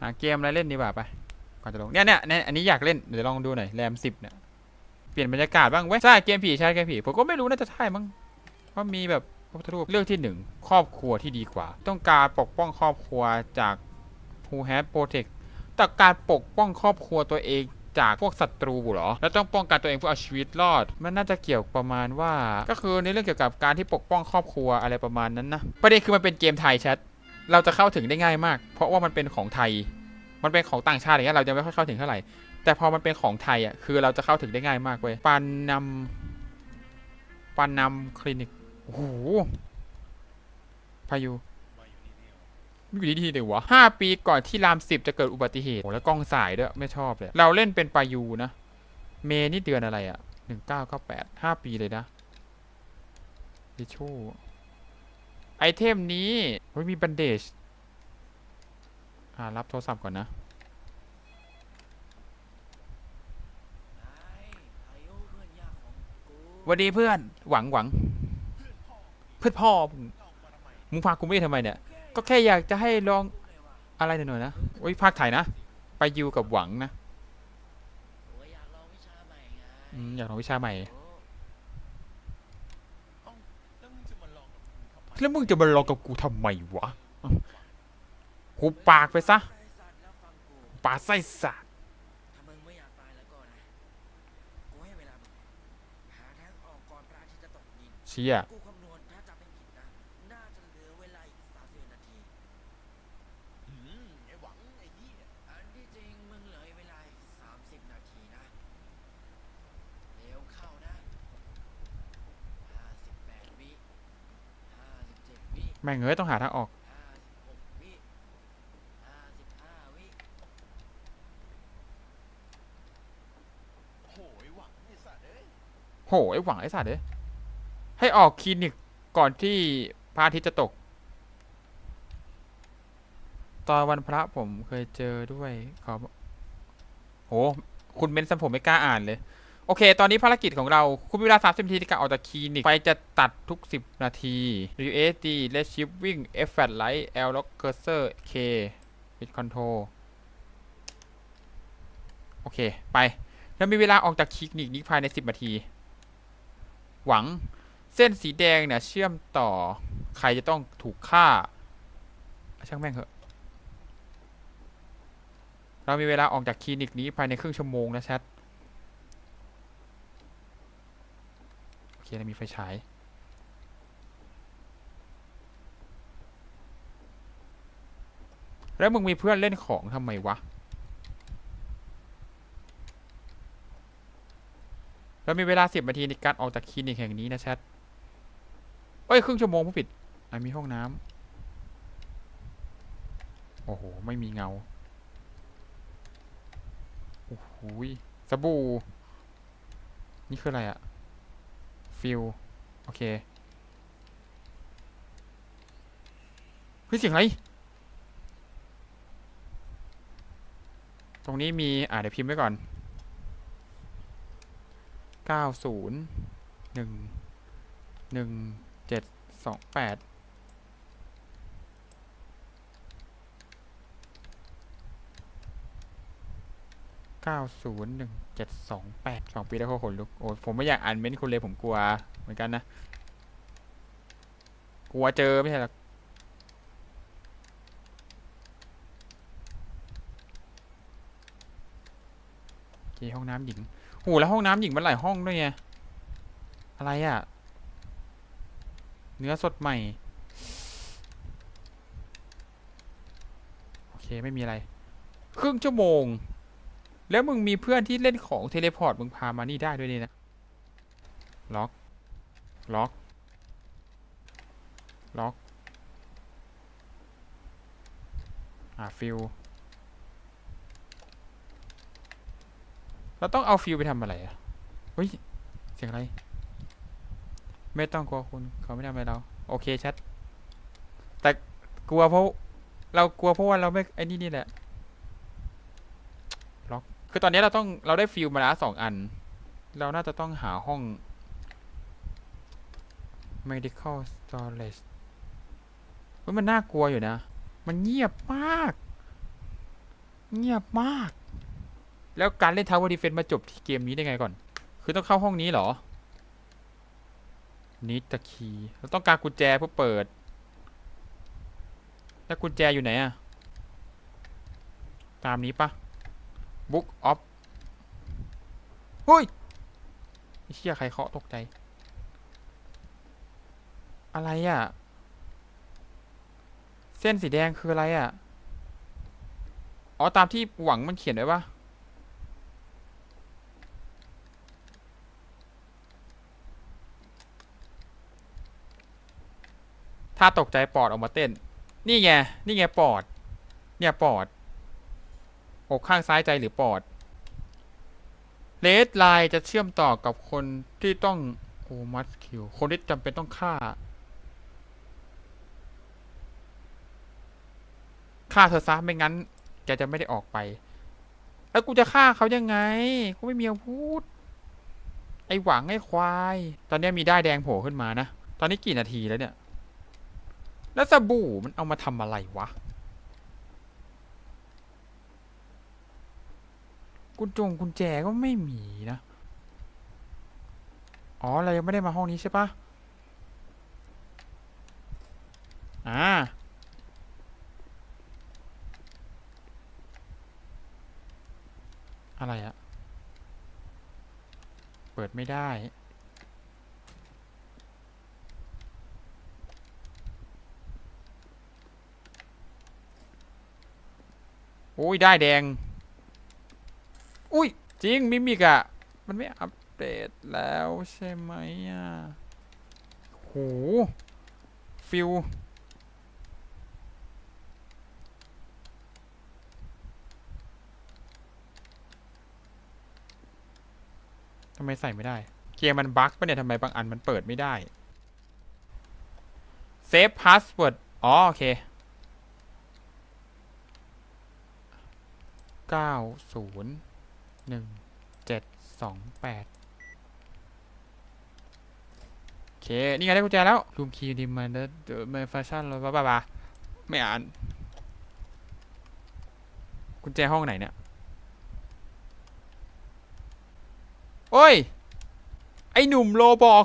หาเกมอะไรเล่นดีกว่าไปก่อนจะลงเนี่ยเนี่ยเนี่ยอันนี้อยากเล่นเดี๋ยวลองดูหน่อยแรมสิบเนี่ยเปลี่ยนบรรยากาศบ้างเว้ยใช่เกมผีใช่เกมผีผมก็ไม่รู้น่าจะใช่มั้งว่ามีแบบพระพุทธรูปเรื่องที่หนึ่งครอบครัวที่ดีกว่า ต้องการปกป้องครอบครัวจาก who has protect แต่การปกป้องครอบครัวตัวเองจากพวกศัตรูเหรอ แล้วต้องป้องกันตัวเองเพื่อเอาชีวิตรอด มันน่าจะเกี่ยวประมาณว่า ก็คือในเรื่องเกี่ยวกับการที่ปกป้องครอบครัวอะไรประมาณนั้นนะ ประเด็นคือมันเป็นเกมไทยแชท เราจะเข้าถึงได้ง่ายมาก เพราะว่ามันเป็นของไทย มันเป็นของต่างชาติอย่างเงี้ยเราจะไม่ค่อยเข้าถึงเท่าไหร่แต่พอมันเป็นของไทยอะคือเราจะเข้าถึงได้ง่ายมากเว้ยปานนำปานนำคลินิกโอ้โหพายุอยู่ดีๆเลยวะห้าปีก่อนที่รามสิบจะเกิดอุบัติเหตุโอ้แล้วกล้องสายด้วยไม่ชอบเลย เราเล่นเป็นปายูนะ เมนี่เดือนอะไรอะหนึ่งเก้าเก้าแปดห้าปีเลยนะดิชู ไอเทมนี้เฮ้ยมีบันเดจอ่ารับโทรศัพท์ก่อนนะหวันดีเพื่อน หวังหวัง เพื่อนพ่อมึงมึงพากูไม่ทำไมเนี่ย ก็แค่อยากจะให้ลองอะไรหน่อยๆนะ โอ้ยภาคไทยนะ ไปยูกับหวังนะ อยากลองวิชาใหม่ไง อืมอยากลองวิชาใหม่ แล้วมึงจะมาลองกับกูทำไมแล้วมึงจะมาลองกับกูทำไมวะหูปากไปซะไอ้สัตว์แล้วฟังกูปากไส้สัตว์ถ้ามึงไม่อยากตายแล้วก็นะ กูให้เวลามึงหาทางออกก่อนพระอาทิตย์จะตกดิน เชี่ย กูคำนวณถ้าจำไม่ผิดนะ น่าจะเหลือเวลาอีกสามสิบนาที อืมไอ้หวังไอ้เหี้ย อันที่จริงมึงเหลือเวลาอีกสามสิบนาทีนะ เร็วเข้านะห้าสิบแปดวิห้าสิบเจ็ดวิ แม่งเอ้ยต้องหาทางออก โหไอ้หวังไอ้สัตว์เอ้ยโหไอ้หวังไอ้สัตว์เอ้ยให้ออกคลินิกก่อนที่พระอาทิตย์จะตก ตอนวันพระผมเคยเจอด้วยขอโห คุณเบนซ์ผมไม่กล้าอ่านเลย โอเค ตอนนี้ภารกิจของเรา คุณมีเวลา 30 นาทีในการออกจากคลินิก ไฟจะตัดทุก 10 นาที USD Red Shift วิ่ง F Fat Light L Lock Cursor K Bit Control โอเค ไปแล้วมีเวลาออกจากคลินิกนี้ภายใน 10 นาที หวังเส้นสีแดงเนี่ย เชื่อมต่อ ใครจะต้องถูกฆ่า ช่างแม่งเหอะ เรามีเวลาออกจากคลินิกนี้ภายในครึ่งชั่วโมงนะแชท โอ เคเรามีไฟฉายแล้วมึงมีเพื่อนเล่นของทำไมวะเรามีเวลาสิบนาทีในการออกจากคลินิกแห่งนี้นะแชท เอ้ย ครึ่งชั่วโมงผู้ผิดอมีห้องน้ำ โอ้โห ไม่มีเงา โอ้โหสบู่ นี่คืออะไรอะ ฟิลโอเคเฮ้ยเสียงอะไร ตรงนี้มี อ่าเดี๋ยวพิมพ์ไว้ก่อน เก้าศูนย์หนึ่งหนึ่งเจ็ดสองแปด เก้าศูนย์หนึ่งเจ็ดสองแปดสองปีแล้วก็ขนลุกโอ้ผมไม่อยากอ่านเม้นต์คุณเลยผมกลัวเหมือนกันนะ กลัวเจอไม่ใช่หรอกเคห้องน้ำหญิงโหแล้วห้องน้ำหญิงมันหลายห้องด้วยไง อะไรอะ่ะ เนื้อสดใหม่ โอเค ไม่มีอะไร ครึ่งชั่วโมง แล้วมึงมีเพื่อนที่เล่นของเทเลพอร์ตมึงพามานี่ได้ด้วยนี่นะ ล็อก ล็อก ล็อก อ่าฟิลเราต้องเอาฟิลไปทำอะไรอะ เฮ้ย เสียงอะไร ไม่ต้องกลัวคุณ เขาไม่ทำอะไรเรา โอเคชัด แต่กลัวเพราะ เรากลัวเพราะว่าเราไม่ไอ้นี่นี่แหละล็อก คือตอนนี้เราต้องเราได้ฟิลมาแล้วสองอัน เราน่าจะต้องหาห้อง medical storage เฮ้ยมันน่ากลัวอยู่นะ มันเงียบมาก เงียบมาก แล้วการเล่นทาวเวอร์ดีเฟนมาจบที่เกมนี้ได้ไงก่อน คือต้องเข้าห้องนี้เหรอนิตะคีเราต้องการกุญแจเพื่อเปิด แล้วกุญแจอยู่ไหนอะตามนี้ปะ Book of เฮ้ยเชี่ยใครเคาะตกใจ อะไรอะเส้นสีแดงคืออะไรอะ อ๋อ ตามที่หวังมันเขียนไว้ปะถ้าตกใจปอดออกมาเต้น นี่ไง นี่ไงปอด เนี่ยปอด อกข้างซ้ายใจหรือปอดเลดไลน์จะเชื่อมต่อกับคนที่ต้องโอมัสคิว คนที่จำเป็นต้องฆ่า ฆ่าเธอซะไม่งั้น แกจะไม่ได้ออกไป แล้วกูจะฆ่าเขายังไง กูไม่มีอาวุธ ไอหวังไอควาย ตอนนี้มีได้แดงโผล่ขึ้นมานะ ตอนนี้กี่นาทีแล้วเนี่ย แล้วสบู่มันเอามาทำอะไรวะ กุญจงกุญแจก็ไม่มีนะ อ๋อ เรายังไม่ได้มาห้องนี้ใช่ปะอ่า อะไรอะเปิดไม่ได้โอ้ยได้แดง อุ้ย จริง มิมิกอะมันไม่อัปเดตแล้วใช่ไหมอะโหฟิลทำไมใส่ไม่ได้ เกมมันบั๊กปะเนี่ยทำไมบางอันมันเปิดไม่ได้ เซฟพาสเวิร์ดอ๋อ โอเคเก้าศูนย์ หนึ่งเจ็ดสองแปดโอเค นี่ไงได้กุญแจแล้วรูมคีย์ดิมันเดอร์เมฟชั่นแล้วบ้าบ้าไม่อ่านกุญแจห้องไหนเนี่ย โอ้ย ไอหนุ่มโลบอก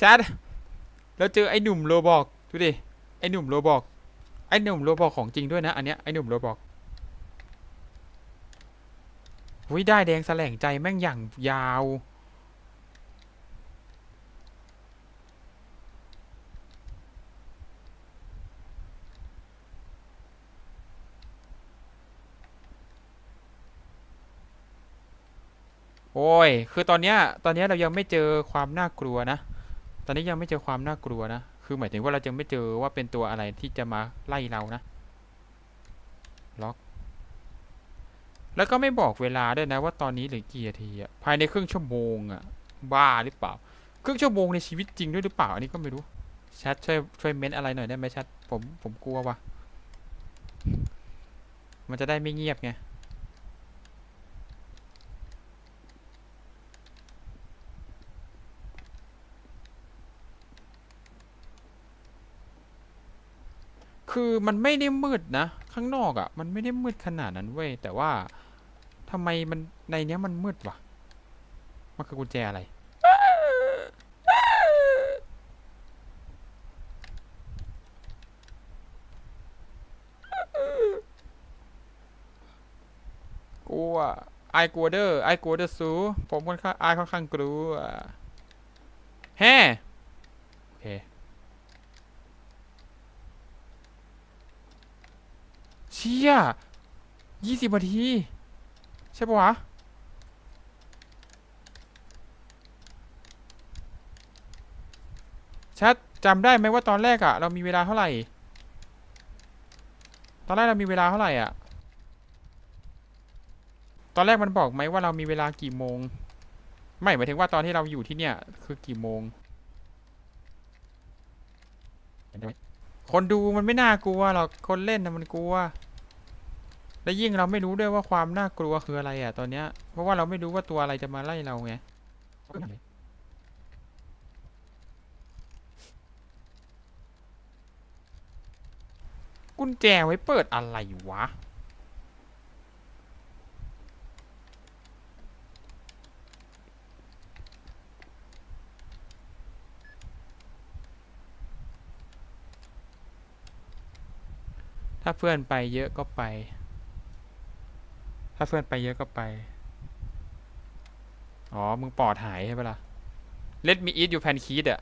ชัดแล้วเจอไอหนุ่มโลบอก ดูดิ ไอหนุ่มโลบอก ไอหนุ่มโลบอกของจริงด้วยนะ อันเนี้ย ไอหนุ่มโลบอก หุยได้แดงแสลงใจแม่งอย่างยาว โอ้ย คือตอนเนี้ย ตอนเนี้ยเรายังไม่เจอความน่ากลัวนะ ตอนนี้ยังไม่เจอความน่ากลัวนะ คือหมายถึงว่าเราจะไม่เจอว่าเป็นตัวอะไรที่จะมาไล่เรานะ ล็อก แล้วก็ไม่บอกเวลาด้วยนะว่าตอนนี้เหลือกี่นาทีอะภายในครึ่งชั่วโมงอะบ้าหรือเปล่า ครึ่งชั่วโมงในชีวิตจริงด้วยหรือเปล่า อันนี้ก็ไม่รู้แชทช่วยช่วยเม้นอะไรหน่อยได้ไหมแชทผมผมกลัวว่ะมันจะได้ไม่เงียบไงคือมันไม่ได้มืดนะ ข้างนอกอะ่ะ มันไม่ได้มืดขนาดนั้นเว้ยแต่ว่าำไมมันในเนี้ยมันมืดวะมันคือกุญแจอะไร กลัวไอายกลัวเด้อไอายกลัวเด้อสูผมค่อนข้างไอายค่อนข้างกลัวแฮ่โอเคเชี่ยยี่สิบนาที ใช่ปะวะ ชัดจำได้ไหมว่าตอนแรกอะเรามีเวลาเท่าไหร่ ตอนแรกเรามีเวลาเท่าไหร่อะตอนแรกมันบอกไหมว่าเรามีเวลากี่โมง ไม่หมายถึงว่าตอนที่เราอยู่ที่เนี่ย คือกี่โมงเห็นไหมคนดูมันไม่น่ากลัวหรอก คนเล่นนะมันกลัว และยิ่งเราไม่รู้ด้วยว่าความน่ากลัวคืออะไรอะตอนเนี้ย เพราะว่าเราไม่รู้ว่าตัวอะไรจะมาไล่เราไงกุญแจไว้เปิดอะไรวะ ถ้าเพื่อนไปเยอะก็ไป ถ้าเพื่อนไปเยอะก็ไป อ๋อ มึงปอดหายใช่ปะล่ะ Let me eat you pancake อะ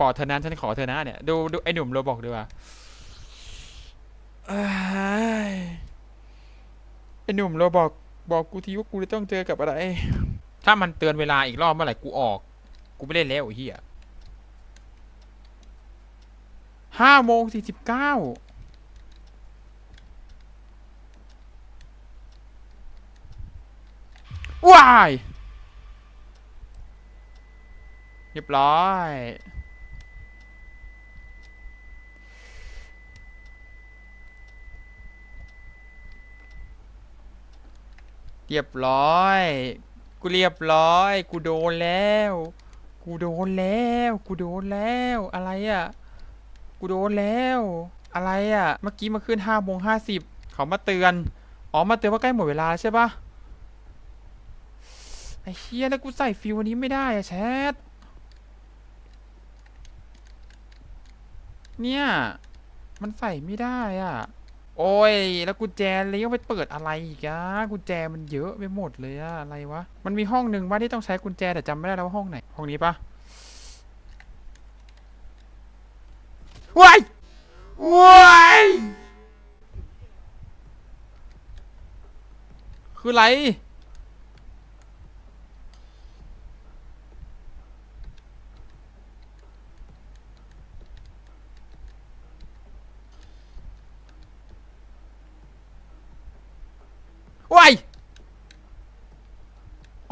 ปอดเธอนั้นฉันขอเธอนะเนี่ย ดูดูไอหนุ่มโรบอกดีกว่าเอ้ยไอหนุ่มโรบอกบอกกูทีว่ากูจะต้องเจอกับอะไร ถ้ามันเตือนเวลาอีกรอบเมื่อไหร่กูออก กูไม่เล่นแล้วไอ้เหี้ยห้าโมงสี่สิบเก้า ว้ายเรียบร้อยเรียบร้อย กูเรียบร้อย กูโดนแล้ว กูโดนแล้ว กูโดนแล้ว อะไรอะ กูโดนแล้ว อะไรอะ เมื่อกี้มาขึ้นห้าโมงห้าสิบเขามาเตือน อ๋อ มาเตือนว่าใกล้หมดเวลาแล้วใช่ปะ ไอ้เฮียแล้วกูใส่ฟิวอันนี้ไม่ได้อะแชท เนี่ย มันใส่ไม่ได้อะ โอ้ย แล้วกุญแจเลี้ยวไปเปิดอะไรอีกอะกุญแจมันเยอะไปหมดเลยอะอะไรวะ มันมีห้องหนึ่งว่าที่ต้องใช้กุญแจแต่จำไม่ได้แล้วว่าห้องไหน ห้องนี้ปะว้ายว้ายคืออะไร ว้าย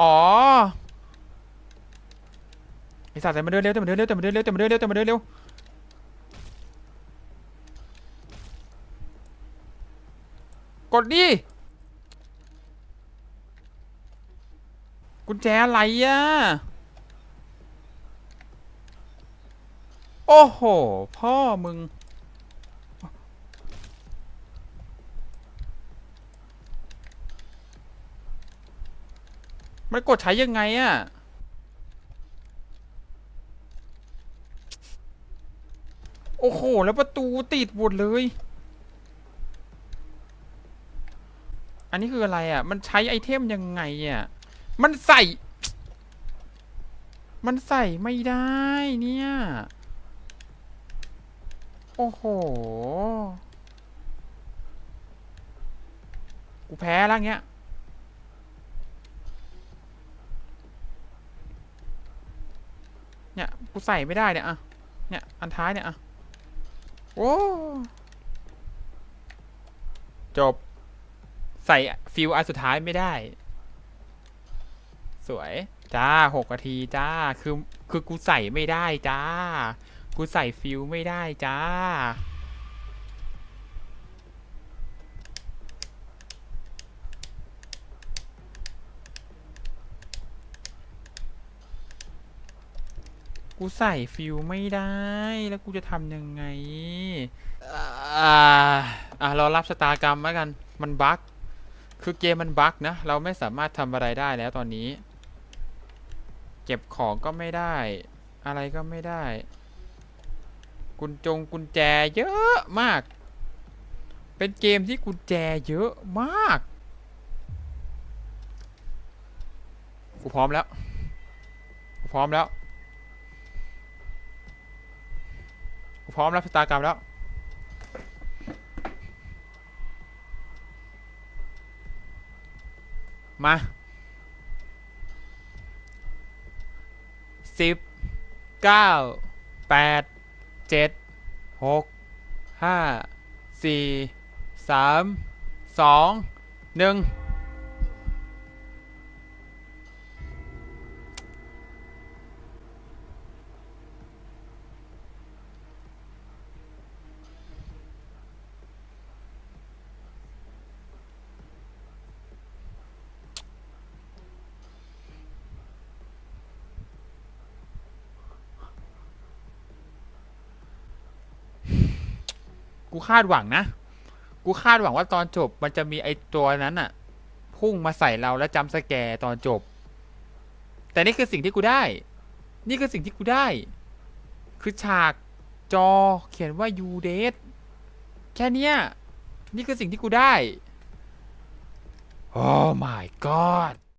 อ๋อไอสัตว์แต่มันเดินเร็วแต่มันเดินเร็วแต่มันเดินเร็วแต่มันเดินเร็วแต่มันเดินเร็วกดดิกุญแจอะไรอะ โอ้โห พ่อมึง มันกดใช้ยังไงอะโอ้โห แล้วประตูติดหมดเลย อันนี้คืออะไรอะ มันใช้ไอเทมยังไงอะ มันใส่ มันใส่ไม่ได้เนี่ย โอ้โห กูแพ้แล้วเงี้ย เนี่ย กูใส่ไม่ได้เนี่ยอะเนี่ย อันท้ายเนี่ยอะโอ้จบ ใส่ฟิวอันสุดท้ายไม่ได้ สวย จ้าหกนาทีจ้า คือ คือกูใส่ไม่ได้จ้า กูใส่ฟิวไม่ได้จ้า กูใส่ฟิลไม่ได้ แล้วกูจะทำยังไง อ่า อะเรารับชะตากรรมแล้วกัน มันบั๊กคือเกมมันบั๊กนะ เราไม่สามารถทำอะไรได้แล้วตอนนี้ เก็บของก็ไม่ได้ อะไรก็ไม่ได้ กุญจงกุญแจเยอะมาก เป็นเกมที่กุญแจเยอะมาก กูพร้อมแล้ว กูพร้อมแล้ว พร้อมรับชะตากรรมแล้ว มาสิบเก้าแปดเจ็ดหกห้าสี่สามสองหนึ่ง กูคาดหวังนะ กูคาดหวังว่าตอนจบมันจะมีไอตัวนั้นอะพุ่งมาใส่เราแล้วจำสแกร์ตอนจบ แต่นี่คือสิ่งที่กูได้ นี่คือสิ่งที่กูได้ คือฉากจอเขียนว่า you dead แค่เนี้ยนี่คือสิ่งที่กูได้โอ้ my god